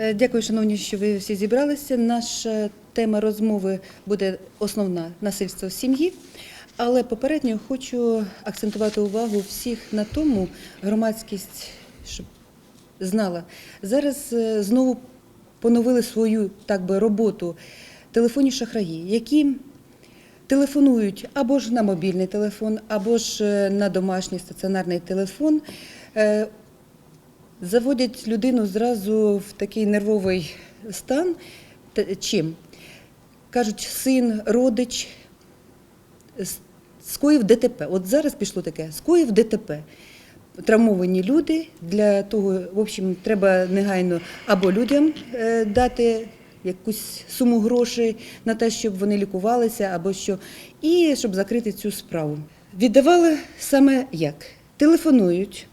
Е, Дякую, шановні, що ви всі зібралися. Наша тема розмови буде основна насильство в сім'ї. Але попередньо хочу акцентувати увагу всіх на тому, громадськість, щоб знала. Зараз е, знову поновили свою так би роботу телефонні шахраї, які телефонують або ж на мобільний телефон, або ж е, на домашній стаціонарний телефон. Заводять людину зразу в такий нервовий стан. Чим? Кажуть, син, родич скоїв ДТП. От зараз пішло таке: скоїв ДТП. Травмовані люди. Для того, в общем, треба негайно або людям е, дати якусь суму грошей на те, щоб вони лікувалися, або що, і щоб закрити цю справу. Віддавали саме як? Телефонують,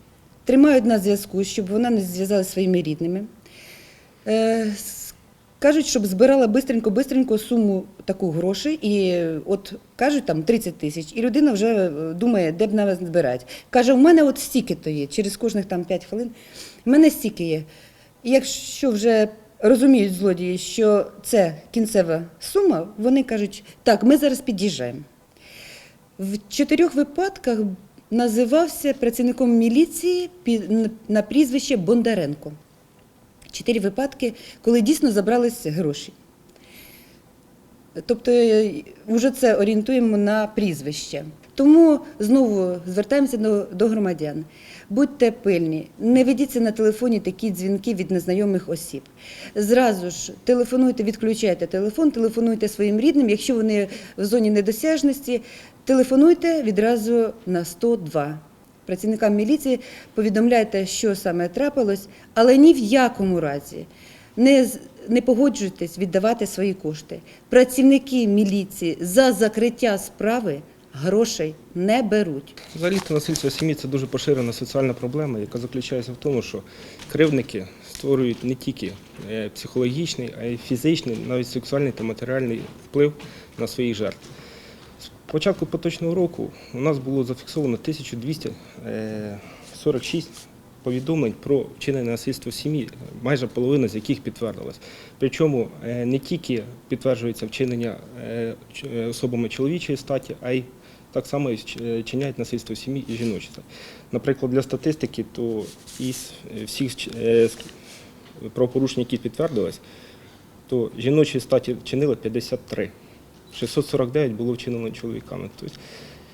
тримають на зв'язку, щоб вона не зв'язалася зі своїми рідними. Е, Кажуть, щоб збирала бистренько-бистренько суму таку грошей, і от кажуть там 30 тисяч, і людина вже е, думає, де б нам збирати. Каже, в мене от стільки то є, через кожних там 5 хвилин. В мене стільки є. Якщо вже розуміють злодії, що це кінцева сума, вони кажуть, так, ми зараз під'їжджаємо. В чотирьох випадках називався працівником міліції на прізвище Бондаренко. Чотири випадки, коли дійсно забрались гроші. Тобто е, вже це орієнтуємо на прізвище. Тому знову звертаємося до, до громадян. Будьте пильні, не ведіться на телефоні такі дзвінки від незнайомих осіб. Зразу ж телефонуйте, відключайте телефон, телефонуйте своїм рідним. Якщо вони в зоні недосяжності, телефонуйте відразу на 102. Працівникам міліції повідомляйте, що саме трапилось, але ні в якому разі не, не погоджуйтесь віддавати свої кошти. Працівники міліції за закриття справи грошей не беруть. Взагалі насильство сім'ї це дуже поширена соціальна проблема, яка заключається в тому, що кривдники створюють не тільки е, психологічний, а й фізичний, навіть сексуальний та матеріальний вплив на своїх жертв. Початку поточного року у нас було зафіксовано 1246 повідомлень про вчинення насильства в сім'ї, майже половина з яких підтвердилась. Причому е, не тільки підтверджується вчинення е, е, особами чоловічої статі, а й так само і чиняють насильство в сім'ї і жіночі. Наприклад, для статистики, то із е, всіх е, правопорушень, які підтвердились, то жіночі статі вчинили 53. 649 було вчинено чоловіками. Тобто,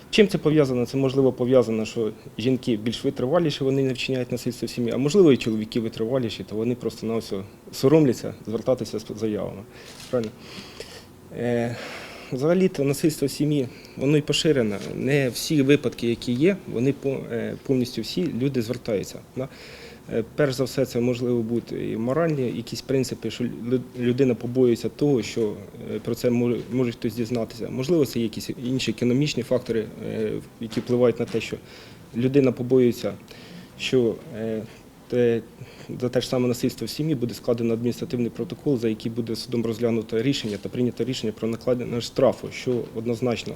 чим це пов'язано? Це можливо пов'язано, що жінки більш витриваліші, вони не вчиняють насильство в сім'ї, а можливо і чоловіки витриваліші, то вони просто на все соромляться звертатися з заявами. Правильно? Е, Взагалі-то насильство в сім'ї, воно і поширене. Не всі випадки, які є, вони е, повністю всі люди звертаються. да. Е, Перш за все, це можливо бути і моральні якісь принципи, що лю- людина побоюється того, що е, про це може, хтось дізнатися. Можливо, це є якісь інші економічні фактори, е, які впливають на те, що людина побоюється, що за те ж саме насильство в сім'ї буде складено адміністративний протокол, за який буде судом розглянуто рішення та прийнято рішення про накладення штрафу, що однозначно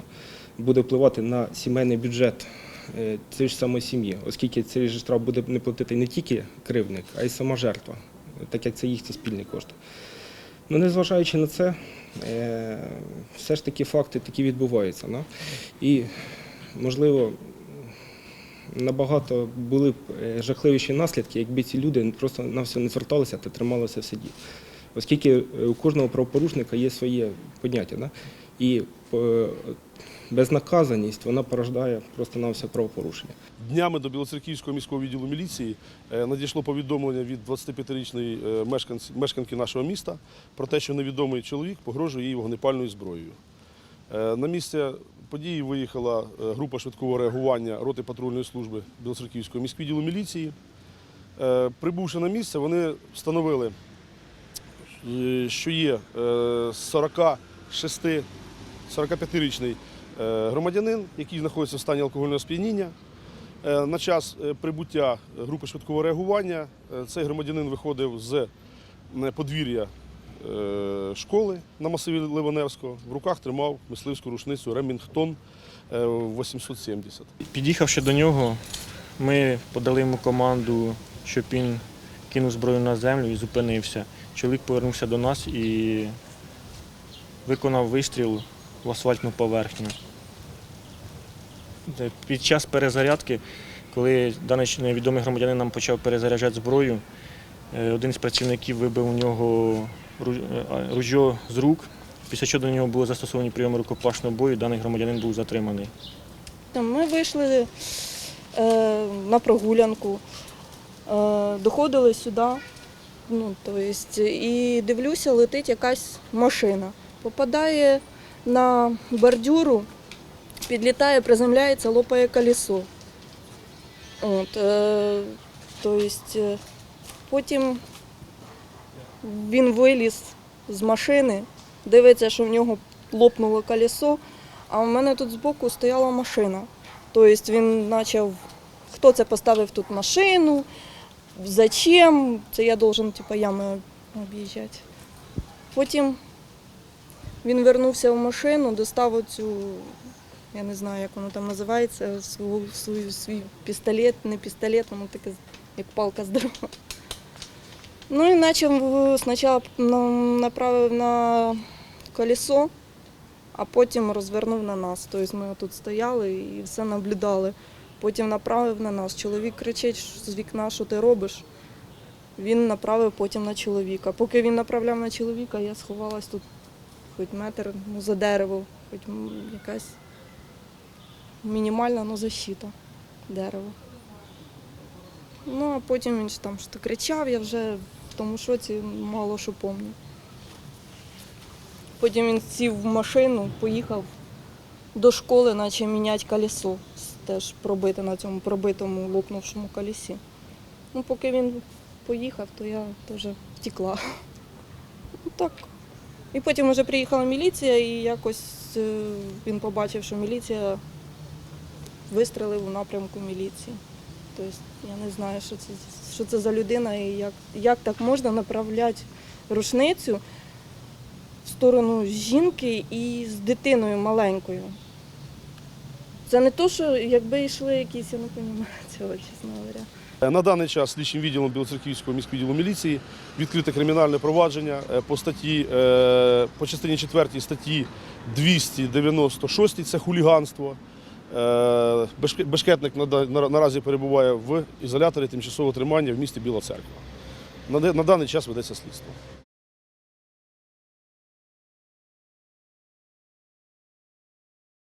буде впливати на сімейний бюджет цієї ж самої сім'ї, оскільки цей же штраф буде не платити не тільки кривдник, а й сама жертва, так як це їхні спільні кошти. Ну, незважаючи на це, е, все ж таки факти такі відбуваються. Да? І, можливо, набагато були б е, жахливіші наслідки, якби ці люди просто на все не зверталися та трималися в саді. Оскільки е, у кожного правопорушника є своє поняття. Да? І е, безнаказаність вона порождає просто на все правопорушення. Днями до Білоцерківського міського відділу міліції е, надійшло повідомлення від 25-річної е, мешканки нашого міста про те, що невідомий чоловік погрожує їй вогнепальною зброєю. Е, На місце події виїхала група швидкого реагування роти патрульної служби Білоцерківського міськвідділу міліції. Е, Прибувши на місце, вони встановили, що є е, 46 45-річний е, громадянин, який знаходиться в стані алкогольного сп'яніння. Е, На час е, прибуття групи швидкого реагування е, цей громадянин виходив з е, подвір'я е, школи на масиві Ливаневського. В руках тримав мисливську рушницю Ремінгтон е, 870. Під'їхавши до нього, ми подали йому команду, щоб він кинув зброю на землю і зупинився. чоловік повернувся до нас і виконав вистріл в асфальтну поверхню. Де Під час перезарядки, коли даний невідомий громадянин нам почав перезаряджати зброю, е, один з працівників вибив у нього е, ружьо з рук, після чого до нього були застосовані прийоми рукопашного бою, даний громадянин був затриманий. Ми вийшли е, на прогулянку, е, доходили сюди, ну, то есть, і дивлюся, летить якась машина. Попадає на бордюру, підлітає, приземляється, лопає колесо. От, е, то есть, е, потім він виліз з машини, дивиться, що в нього лопнуло колесо, а в мене тут збоку стояла машина. Тобто він почав, хто це поставив тут машину, зачем, це я должен типу, ями об'їжджати. Потім він вернувся в машину, достав оцю, я не знаю, як воно там називається, свою, свій пістолет, не пістолет, воно таке як палка здорова. Ну і почав спочатку нам направив на колесо, а потім розвернув на нас. Тобто ми тут стояли і все наблюдали. Потім направив на нас. Чоловік кричить з вікна, що ти робиш. Він направив потім на чоловіка. Поки він направляв на чоловіка, я сховалась тут хоч метр ну, за дерево, хоч якась мінімальна ну, защита дерева. Ну, а потім він там що кричав, я вже в тому шоці мало що пам'ятаю. Потім він сів в машину, поїхав до школи, наче міняти колесо, теж пробите на цьому пробитому лопнувшому колесі. Ну, поки він поїхав, то я теж втекла. Ну, так. І потім вже приїхала міліція, і якось е, він побачив, що міліція вистрелив у напрямку міліції. Тобто я не знаю, що це, що це за людина і як, як так можна направляти рушницю в сторону жінки і з дитиною маленькою. Це не то, що якби йшли якісь, я не розумію цього, чесно говоря. Е, На даний час слідчим відділом Білоцерківського міськвідділу міліції відкрите кримінальне провадження е, по статті е, по частині 4 статті 296 це хуліганство. Е, бешке- Бешкетник наразі перебуває в ізоляторі тимчасового тримання в місті Біла Церква. На даний час ведеться слідство.